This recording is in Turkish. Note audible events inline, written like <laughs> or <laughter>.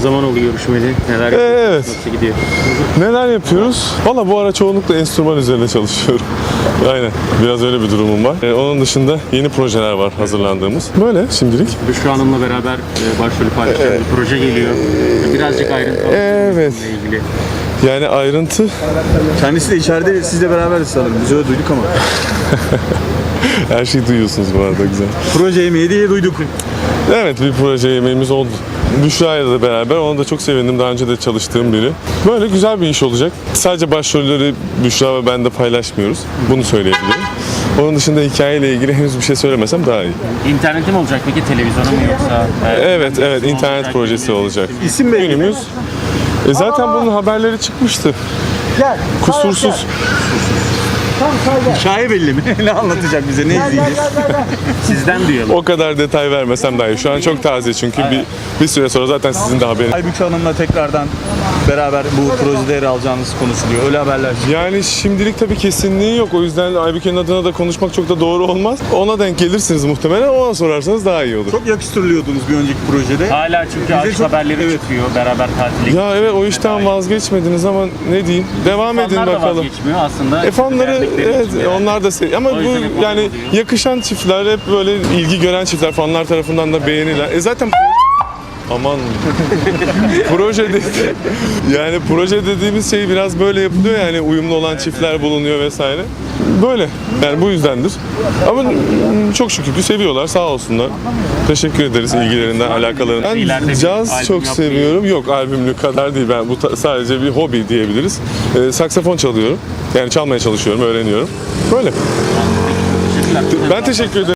zaman oldu görüşmeli. Neler Ee, yapıyorsunuz? evet. Nasıl gidiyor? Neler yapıyoruz? Valla bu ara çoğunlukla enstrüman üzerine çalışıyorum. <laughs> Aynen. Biraz öyle bir durumum var. Ee, onun dışında yeni projeler var hazırlandığımız. Böyle şimdilik. Büşra Hanım'la beraber e, başrolü paylaşan bir proje geliyor. Birazcık ayrıntı mısınız Evet. bununla ilgili. Yani ayrıntı Kendisi de içeride sizle beraberiz sanırım. Biz öyle duyduk ama. <laughs> <laughs> her şeyi duyuyorsunuz bu arada güzel. Proje yemeği diye duyduk. Evet bir proje yemeğimiz oldu. Büşra'yla da beraber ona da çok sevindim. Daha önce de çalıştığım biri. Böyle güzel bir iş olacak. Sadece başrolleri Büşra ve ben de paylaşmıyoruz. Bunu söyleyebilirim. Onun dışında hikayeyle ilgili henüz bir şey söylemesem daha iyi. İnternette mi olacak peki televizyona mı yoksa? Evet, evet internet olacak, projesi olacak. İsim belli mi? Günümüz. E zaten bunun haberleri çıkmıştı. Kusursuz. Hikaye belli mi? <laughs> ne anlatacak bize? Ne izleyeceğiz? <laughs> Sizden duyalım. O kadar detay vermesem daha iyi. Şu an çok taze çünkü bir, bir süre sonra zaten sizin de haberiniz. Aybüke Hanım'la tekrardan beraber bu projede yer alacağınız konuşuluyor. Öyle haberler. Yani şimdilik tabii kesinliği yok. O yüzden Aybüke'nin adına da konuşmak çok da doğru olmaz. Ona denk gelirsiniz muhtemelen. Ona sorarsanız daha iyi olur. Çok yakıştırılıyordunuz bir önceki projede. Hala çünkü aşk çok- haberleri evet. çıkıyor. Beraber tatile Ya evet o işten vazgeçmediniz ama ne diyeyim? Devam edin Fanlar da bakalım. vazgeçmiyor aslında. E fanları Beğendikleri evet için yani. onlar da sev- ama O bu yani yakışan çiftler hep böyle ilgi gören çiftler fanlar tarafından da beğenilen. E zaten aman <laughs> proje dedi. Yani proje dediğimiz şey biraz böyle yapılıyor yani uyumlu olan çiftler bulunuyor vesaire. Böyle. Yani bu yüzdendir. Ama çok şükür ki seviyorlar sağ olsunlar. Teşekkür ederiz ilgilerinden, alakalarından. Ben caz çok seviyorum. Yok albümlük kadar değil. Ben bu sadece bir hobi diyebiliriz. Ee, saksafon çalıyorum. Yani çalmaya çalışıyorum, öğreniyorum. Böyle. Ben teşekkür ederim.